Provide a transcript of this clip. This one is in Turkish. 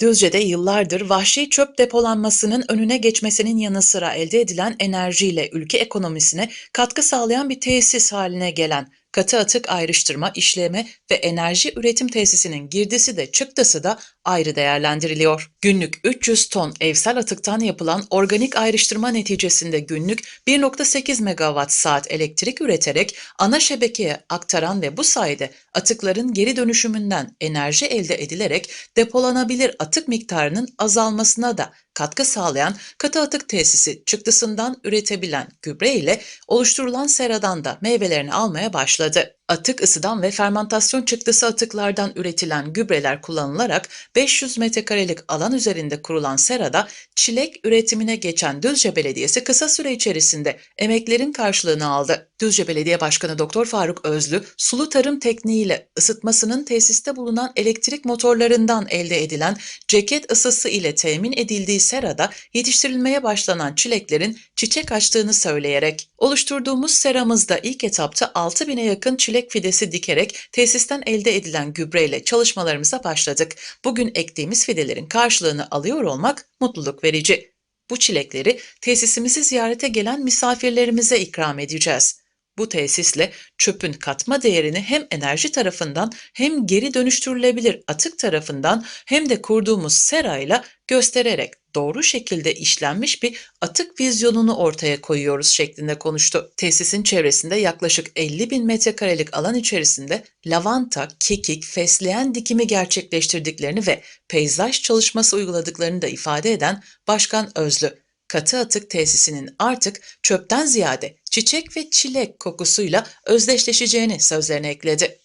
Düzce'de yıllardır vahşi çöp depolanmasının önüne geçmesinin yanı sıra elde edilen enerjiyle ülke ekonomisine katkı sağlayan bir tesis haline gelen katı atık ayrıştırma, işleme ve enerji üretim tesisinin girdisi de çıktısı da ayrı değerlendiriliyor. Günlük 300 ton evsel atıktan yapılan organik ayrıştırma neticesinde günlük 1.8 megawatt saat elektrik üreterek ana şebekeye aktaran ve bu sayede atıkların geri dönüşümünden enerji elde edilerek depolanabilir atık miktarının azalmasına da katkı sağlayan katı atık tesisi çıktısından üretebilen gübre ile oluşturulan seradan da meyvelerini almaya başladı. Atık ısıdan ve fermentasyon çıktısı atıklardan üretilen gübreler kullanılarak 500 metrekarelik alan üzerinde kurulan serada çilek üretimine geçen Düzce Belediyesi kısa süre içerisinde emeklerin karşılığını aldı. Düzce Belediye Başkanı Doktor Faruk Özlü, sulu tarım tekniğiyle ısıtmasının tesiste bulunan elektrik motorlarından elde edilen ceket ısısı ile temin edildiği serada yetiştirilmeye başlanan çileklerin çiçek açtığını söyleyerek, oluşturduğumuz seramızda ilk etapta 6000'e yakın çilek fidesi dikerek tesisten elde edilen gübreyle çalışmalarımıza başladık. Bugün ektiğimiz fidelerin karşılığını alıyor olmak mutluluk verici. Bu çilekleri tesisimizi ziyarete gelen misafirlerimize ikram edeceğiz. Bu tesisle çöpün katma değerini hem enerji tarafından hem geri dönüştürülebilir atık tarafından hem de kurduğumuz serayla göstererek doğru şekilde işlenmiş bir atık vizyonunu ortaya koyuyoruz şeklinde konuştu. Tesisin çevresinde yaklaşık 50 bin metrekarelik alan içerisinde lavanta, kekik, fesleğen dikimi gerçekleştirdiklerini ve peyzaj çalışması uyguladıklarını da ifade eden Başkan Özlü, katı atık tesisinin artık çöpten ziyade çiçek ve çilek kokusuyla özdeşleşeceğini sözlerine ekledi.